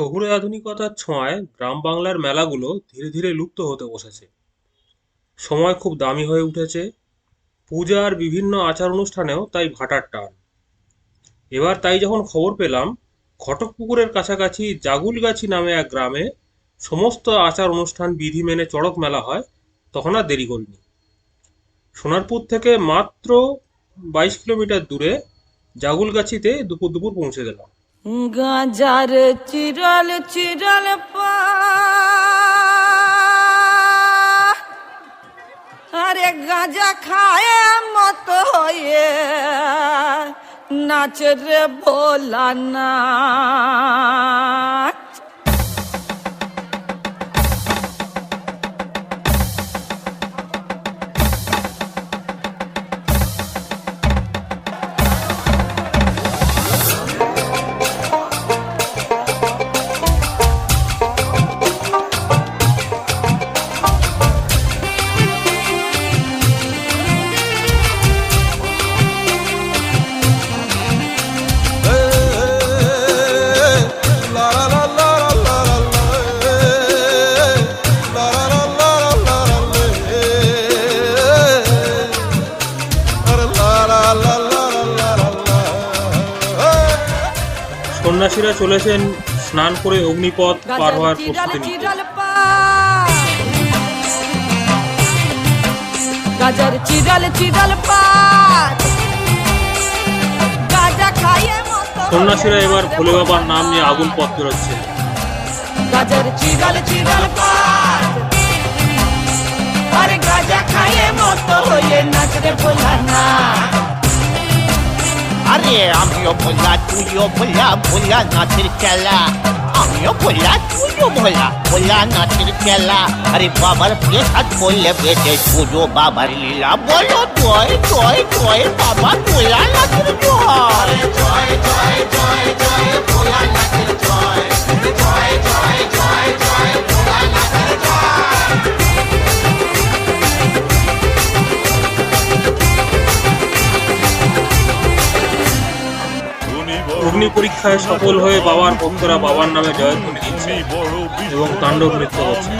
শহুরে আধুনিকতার ছোঁয়ায় গ্রাম বাংলার মেলাগুলো ধীরে ধীরে লুপ্ত হতে বসেছে। সময় খুব দামি হয়ে উঠেছে। পূজা আর বিভিন্ন আচার অনুষ্ঠানেও তাই ভাটার টান। এবার তাই যখন খবর পেলাম ঘটকপুকুরের কাছাকাছি জাগুলগাছি নামে এক গ্রামে সমস্ত আচার অনুষ্ঠান বিধি মেনে চড়ক মেলা হয়, তখন আর দেরি করিনি। সোনারপুর থেকে মাত্র বাইশ কিলোমিটার দূরে জাগুলগাছিতে দুপুর দুপুর পৌঁছে গেলাম। গাজার চিরল চিরল আরে গাজা খায় মত হয়ে নাচ রে ভোলা সন্ন্যাসীরা চলেছেন স্নান করে অগ্নিপথ পার হওয়ার প্রস্তুতি গাজার চিরল চিরল পা গাজা খায়ে সন্ন্যাসীরা এবার ভোলে বাবার নাম নিয়ে আগুন পথ বেরোচ্ছে গাজর চিরাল চিরাল পাত আমিও ভোলা তুইও ভোলা ভোলা নাচের খেলা আমিও ভোলা তুইও ভোলা ভোলা নাচের খেলা আরে বাবার প্রসাদ বললে বেটে পুজো বাবার লীলা বলো জয় জয় জয় বাবা ভোলা নাচের জয় জয় জয় পরীক্ষায় সফল হয়ে বাবার ভক্তরা বাবার নামে জয়ধ্বনি দিচ্ছে এবং তাণ্ডব নৃত্য করছে।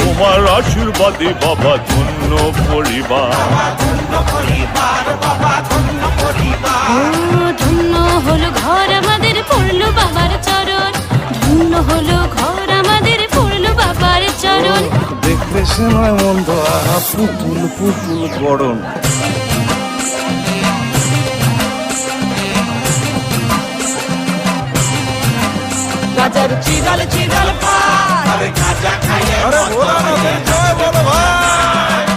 তোমার আশীর্বাদে বাবা ধন্য পরিবার। ধন্য হলো ঘর আমাদের পড়ল বাবার চরণ। ধন্য হলো ঘর আমাদের পড়ল বাবার চরণ। দেখতে সময় মন্দ আহা পুতুল পুতুল গরম গাজর চিরল চিরল পাত আরে ভোলা নদীর জয় বলো ভাই আরে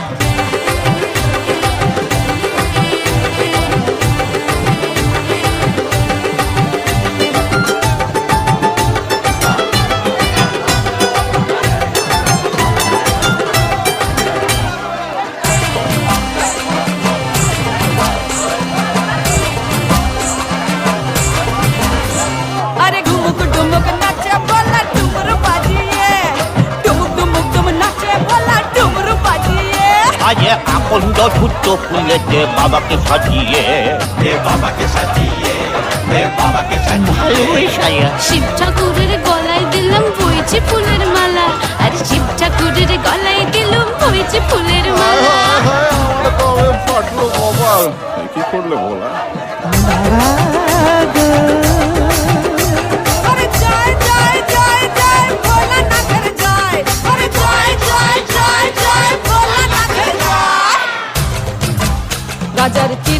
আকন্দ ধূর্ত ফুলেতে বাবাকে সাজিয়ে বাবাকে সাজিয়ে বাবাকে সাজিয়ে শিব ঠাকুরের গলায় দিলাম বইছে ফুলের মালা আর শিব ঠাকুরের গলায় দিলাম বইছে ফুলের মালা কি করলে ভোলা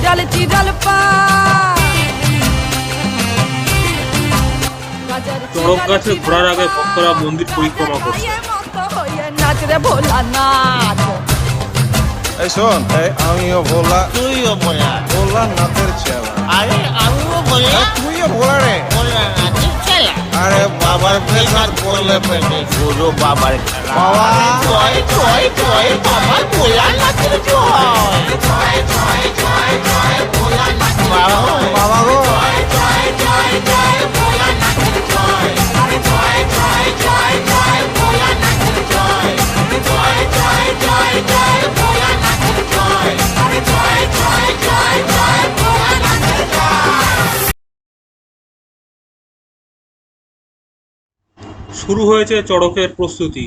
চিরল চিরল পা। চড়ক গাছে ঘোরার আগে ভক্তরা মন্দির পরিক্রমা করছে। নাচরে ভোলা নাচ এই শোন এই আমিও ভোলা তুইও ভোলা। ভোলা নাচের চেলা আরে আমিও ভোলা। তুইও ভোলা রে। আরে বাবার প্রসাদ করলে পেটে শুরু বাবার খেলা বাবা। জয় জয় জয় বাবা ভোলা নাচের জয় জয় জয় জয় জয় ভোলা নাচের জয় বাবা গো জয় জয় জয় জয় ভোলা নাচের জয় জয় জয় জয় জয় ভোলা নাচের জয় জয় জয় জয় জয় শুরু হয়েছে চড়কের প্রস্তুতি।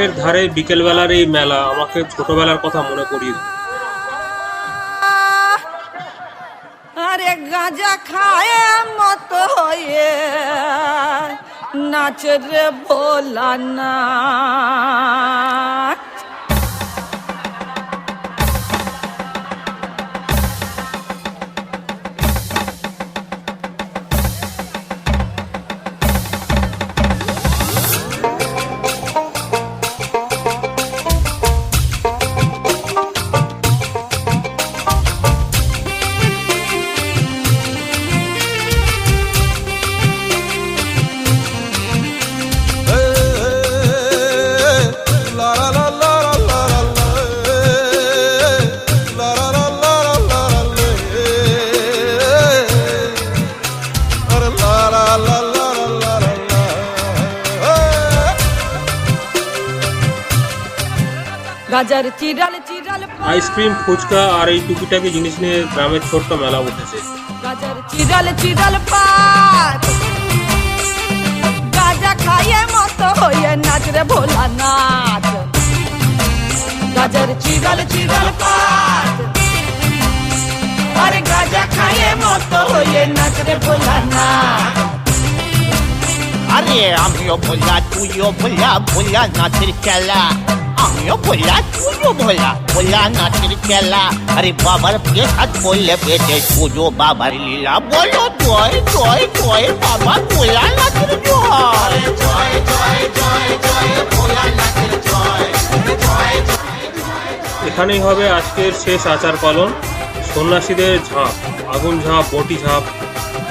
মাঠের ধারে বিকেলবেলার এই মেলা, আমাকে ছোটবেলার কথা মনে করিয়ে। আরে গাঁজা খায় মত হয়ে নাচ রে ভোলা না গাজার চিরাল চিরাল আইসক্রিম ফুচকা আর এই টুকিটাকি জিনিস নিয়ে গ্রামের ছোট্ট মেলা উঠেছে। গাজার চিরাল চিরাল পাত গাজা খাইয়ে মত হয়ে নাচ রে ভোলা নাচ। গাজার চিরাল চিরাল পাত আরে গাজা খাইয়ে মত হয়ে নাচ রে ভোলা নাচ। আরে আমিও ভোলা তুইও ভোলা ভোলা নাচের খেলা। আমিও ভোলা তুইও ভোলা ভোলা নাচের খেলা। আরে বাবার হাত বললে বেটে পুজো, বাবার লীলা। বলো, জয় জয় জয়, বাবা, ভোলা নাচের জয়। জয় জয় জয় জয় এখানেই হবে আজকের শেষ আচার পালন। সন্ন্যাসীদের ঝাঁপ, আগুন ঝাঁপ, বটি ঝাঁপ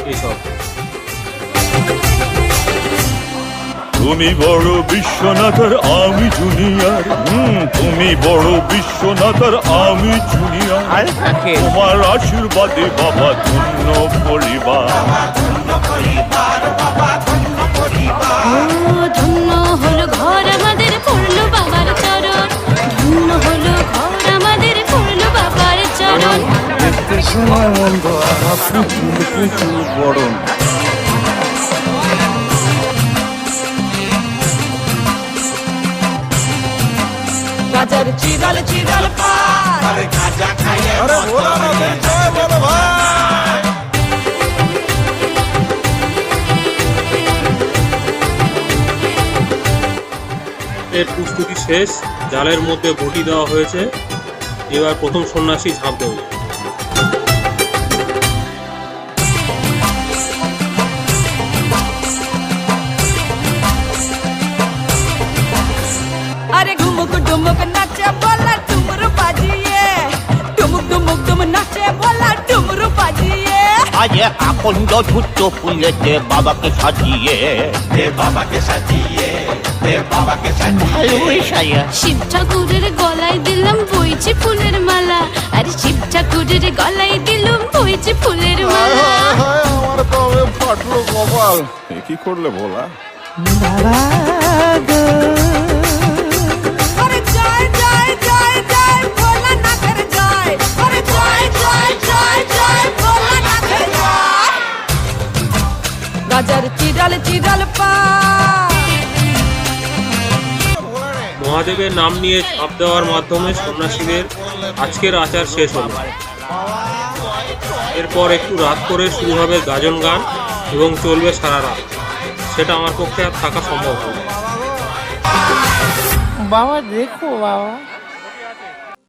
এইসব তুমি বড় বিশ্বনাথর আমি জুনিয়র। হুম তুমি বড় বিশ্বনাথর আমি জুনিয়র। তোমার আশীর্বাদে বাবা ধন্য পরিবার। ধন্য হলো ঘর আমাদের পড়ল বাবার চরণ। ধন্য হলো ঘর আমাদের পড়ল বাবার চরণ। গাজার চিরাল চিরাল এর প্রস্তুতি শেষ জালের মধ্যে বটি দেওয়া হয়েছে। এবার প্রথম সন্ন্যাসী ঝাঁপ দেবে। আজ আকন্দ ধুচ্চ ফুলেতে বাবাকে সাজিয়ে। দে বাবাকে সাজিয়ে দে বাবাকে সাজিয়ে। সাজা শিব ঠাকুরের গলায় দিলাম বইছে ফুলের মালা। আরে শিব ঠাকুরের গলায় দিলাম বইছে ফুলের মালা। আমার কবে ফাটলো কপাল। কি করলে বলা আরে জয় জয় জয় জয় ভোলা নাথের জয়। আরে জয় জয় জয় গাজার চিরাল চিরাল পা। মহাদেবের নাম নিয়ে ঝাঁপ দেওয়ার মাধ্যমে সন্ন্যাসীদের আজকের আচার শেষ হলো। এরপর একটু রাত করে শুরু হবে গাজন গান এবং চলবে সারা রাত। সেটা আমার পক্ষে আর থাকা সম্ভব হবে বাবা দেখো বাবা।